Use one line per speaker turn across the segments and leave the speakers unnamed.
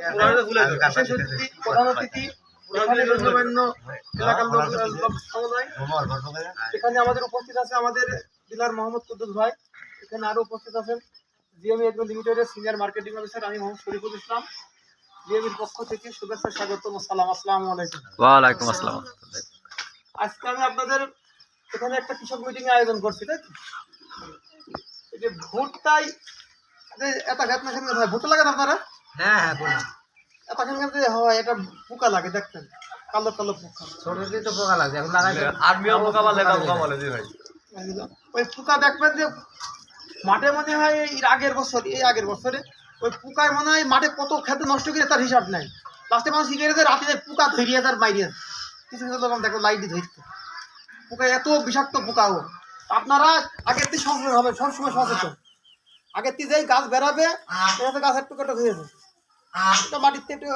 বিশেষ অতিথি প্রধান অতিথি এখানে গণ্যমান্য এলাকার লোক লোক সমন্বয় এখানে আমাদের উপস্থিত আছে আমাদের ডিলার মোহাম্মদ কুদ্দুস ভাই। এখানে আরও উপস্থিত আছেন জিএমই এগ্রো লিমিটেডের সিনিয়র মার্কেটিং অফিসার আমি মোহাম্মদ শরীফুল ইসলাম। জিএমির পক্ষ থেকে শুভেচ্ছা স্বাগতম সালাম আসসালামু আলাইকুম।
ওয়ালাইকুম আসসালাম।
আজকে আমি আপনাদের এখানে একটা কৃষক মিটিং আয়োজন করছি তাই যে ভুট্টাই যে এটা না ভুট্টা লাগান আপনারা?
হ্যাঁ হ্যাঁ বলুন।
এটা যে হয় এটা পোকা লাগে দেখতেন কালো কালো পোকা।
ছোট দিয়ে তো পোকা লাগছে এখন লাগাই
আর্মিও পোকা বলে এটা পোকা বলে জি ভাই।
ওই পোকা দেখবেন যে মাঠে মনে হয় এর আগের বছর এই আগের বছরে ওই পোকায় মনে হয় মাঠে কত খেতে নষ্ট করে তার হিসাব নাই। লাস্টে মানুষ শিখে গেছে রাতে পোকা ধরিয়ে তার বাইরে কিছু কিছু লোক দেখো লাইট ধরতে পোকা এত বিষাক্ত পোকা ও। আপনারা আগের থেকে সচেতন হবে সবসময় সচেতন। আগের থেকে যেই গাছ বেরাবে এটা তো গাছের টুকাটা হয়েছে এটা মাটির থেকে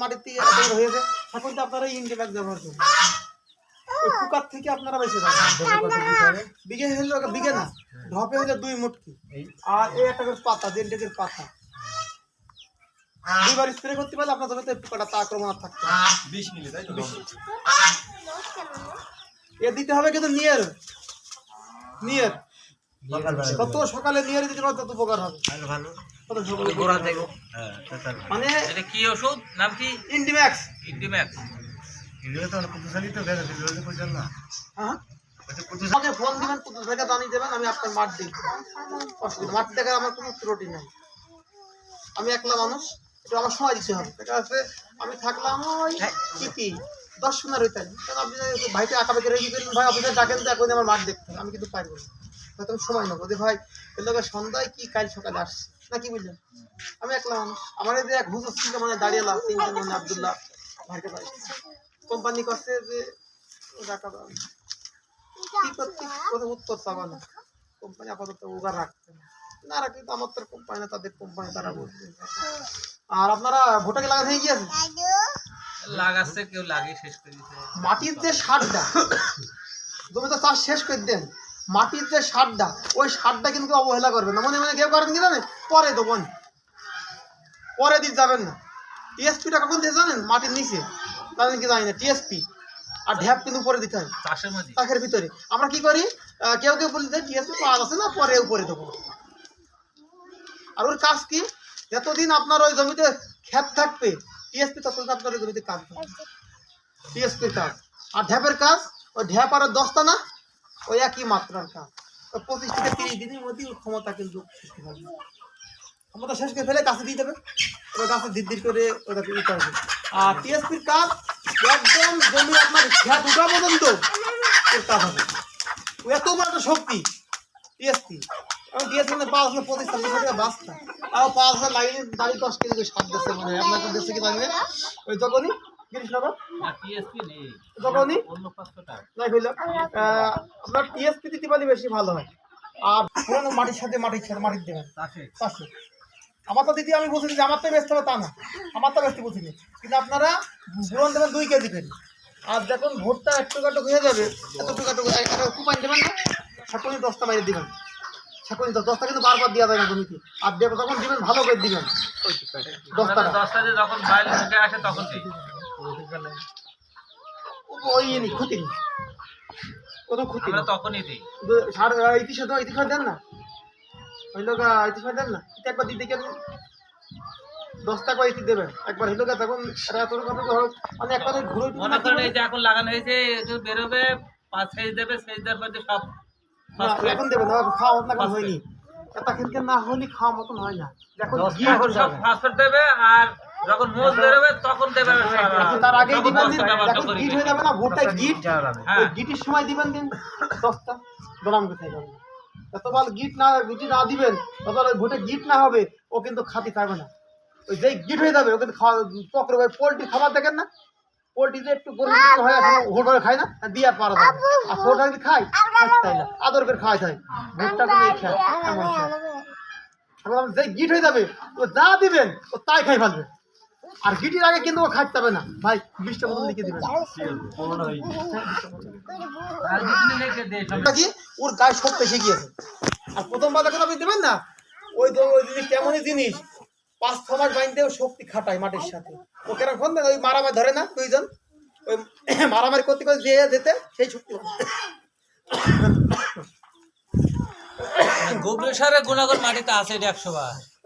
মাটির থেকে হয়েছে এখন তো আপনারা ব্যাগ ব্যবহার করুন ওই পোকার থেকে আপনারা যাবেন। বিঘে হলো বিঘে না। ঢপে হলে দুই মুটকি। আর এই একটা করে পাতা দেড় ডেকের পাতা দুইবার স্প্রে করতে পারলে আপনার জমিতে পোকাটা তা আক্রমণ আর থাকবে না।
বিশ মিলি তাই তো?
এ দিতে হবে কিন্তু নিয়ের। নিয়ের। তত সকালে নিয়ে দিতে পারো তত উপকার হবে।
ভালো ভালো।
সকালে
গোড়া থেকে
মানে
এটা কি ওষুধ? নাম কি?
ইন্ডিম্যাক্স
ইন্ডিম্যাক্স
হ্যাঁ? আমাকে ফোন দিবেন কুতুব ভাইকে জানিয়ে দেবেন আমি আপনার মাঠ অসুবিধা মাঠ দেখার আমার কোনো ত্রুটি নাই। আমি একলা মানুষ একটু আমার সময় দিতে হবে। দেখা যাচ্ছে আমি থাকলাম ওই কিপি দশ সোনার কারণ আপনি যদি ভাইকে আঁকা বেঁকে রেখে দিলেন? ভাই অফিসে ডাকেন তো এখন আমার মাঠ দেখতে আমি কিন্তু পারব না। হয়তো সময় নেব যে ভাই এর লোকের সন্ধ্যায় কি কাল সকালে আসছে? না কি বুঝলেন? আমি একলা মানুষ। আমার যে এক হুজুর ছিল মানে দাঁড়িয়ে লাভ তিনজন মানে আবদুল্লাহ ভাইকে পাই কোম্পানি করছে যে টাকা দাও কি করতে কোনো উত্তর চাবা না। কোম্পানি আপাতত উগার রাখছে না। রাখলে তো আমার তো কোম্পানি না তাদের কোম্পানি তারা বলবে। আর আপনারা ভোটাকে লাগা হয়ে গিয়েছে?
লাগাচ্ছে কেউ লাগিয়ে শেষ করে দিছে
মাটির যে সারটা জমিতে চাষ শেষ করে দেন। মাটির যে সারটা ওই সারটা কিন্তু অবহেলা করবেন না। মনে মনে কেউ করেন কি জানেন? পরে দেবেন পরে দিতে যাবেন না। টিএসপিটা কখন দিয়ে জানেন? মাটির নিচে। জানেন কি জানি না টিএসপি আর ঢ্যাপ কিন্তু উপরে দিতে হয়।
চাষের
ভিতরে। আমরা কি করি? কেউ কেউ বলি যে টিএসপি পাওয়া যাচ্ছে না পরে উপরে দেবো। আর ওর কাজ কি? যতদিন আপনার ওই জমিতে ক্ষেত থাকবে টিএসপি ততদিন আপনার ওই জমিতে কাজ টিএসপির কাজ। আর ঢ্যাপের কাজ ওই ঢ্যাপ আর দশটা না ওই একই মাত্রার কাজ পঁচিশ থেকে তিরিশ দিনের মধ্যেই ওর ক্ষমতা কিন্তু সৃষ্টি ক্ষমতা শেষ করে ফেলে গাছে দিয়ে দেবে। ওই গাছে ধীর ধীর করে ওটাকে দিতে হবে আর টিএসপির কাজ একদম জমি আপনার ক্ষেত উঠা পর্যন্ত ওর কাজ হবে। এত বড় একটা শক্তি, টিএসপি। এবং টিএসপি মানে পাঁচ হাজার পঁচিশ, ছাব্বিশ টাকা বাঁচতা। তাও পাঁচ হাজার লাইনে দাঁড়িয়ে দশ কেজি সাত দেশে মানে আপনার দেশে কি লাগবে ওই তখনই আপনার টিএসপি দিতে পারলে বেশি ভালো হয়। আর পুরোনো মাটির সাথে মাটির সাথে মাটির দেবেন। আমার তো দিদি আমি বলছি যে আমার তো ব্যস্ত হবে তা না। আমার তো ব্যস্ত বলছি কিন্তু আপনারা বুড়ন দেবেন দুই কেজি করে। আর যখন ভোটটা একটু কাটুক হয়ে যাবে। এত একটা দেবেন না দশটা বাইরে দিবেন। দশ দশটা কিন্তু বারবার দেওয়া যায় না জমিতে। আর দেখো তখন দিবেন ভালো করে দিবেন। দশটা
দশটা যখন বাইরে আসে তখন
ইয়ে ক্ষতি নেই। কোনো ক্ষতি
আমরা তখনই দিই।
সার ইতিহাস দাও ইতিহাস দেন না। ওই লোক ইতিহাস দেন না। এটা একবার দিতে কেন দশ টাকা ইতি দেবেন একবার হইল তখন এত রকম মানে একবার ঘুরে
মনে করেন এই যে এখন লাগানো হয়েছে বেরোবে পাঁচ সেজ দেবে সেজ দেওয়ার মধ্যে সব
এখন দেবেন না খাওয়া মতন এখন হয়নি। এটা কিন্তু না হলে খাওয়া মতন হয় না। এখন
সব ফসফেট দেবে আর যখন মোজ বেরোবে তখন দেবে
তার আগেই
তখন
দিবেন দিন। গিট হয়ে যাবে না ভোটটা গিট।
হ্যাঁ।
ওই গিটের সময় দিবেন দিন দশটা দলাম কোথায় যাবে? গিট না গুটি না দিবেন তত ভোটে গিট না হবে ও কিন্তু খাতি খাবে না। ওই যেই গিট হয়ে যাবে ও কিন্তু খাওয়া পকড়ে ওই পোলট্রি খাবার দেখেন না? পোলট্রি যে একটু গরু হয় এখন হোট করে খায় না দিয়ে আর পারা না। আর ছোট যদি খায়? না আদর করে খাওয়াই চায় ভোটটা খায় এমন যেই গিট হয়ে যাবে ও যা দিবেন ও তাই খাই ফেলবে। আর গিটির আগে কিন্তু ও খাইতে হবে না। ভাই বিশটা মতন লিখে দিবেন। কি? ওর গায়ে সব পেশে গিয়েছে। আর প্রথমবার যখন আপনি দেবেন না? ওই তো ওই জিনিস কেমনই জিনিস। পাঁচ ছ মাস বাইনতেও শক্তি খাটায় মাটির সাথে। ও কেন ফোন দেন ওই মারামারি ধরে না দুইজন? ওই মারামারি করতে করতে যে যেতে সেই শক্তি।
গোবর সারের গুণাগুণ মাটিতে আছে এটা একশো বার।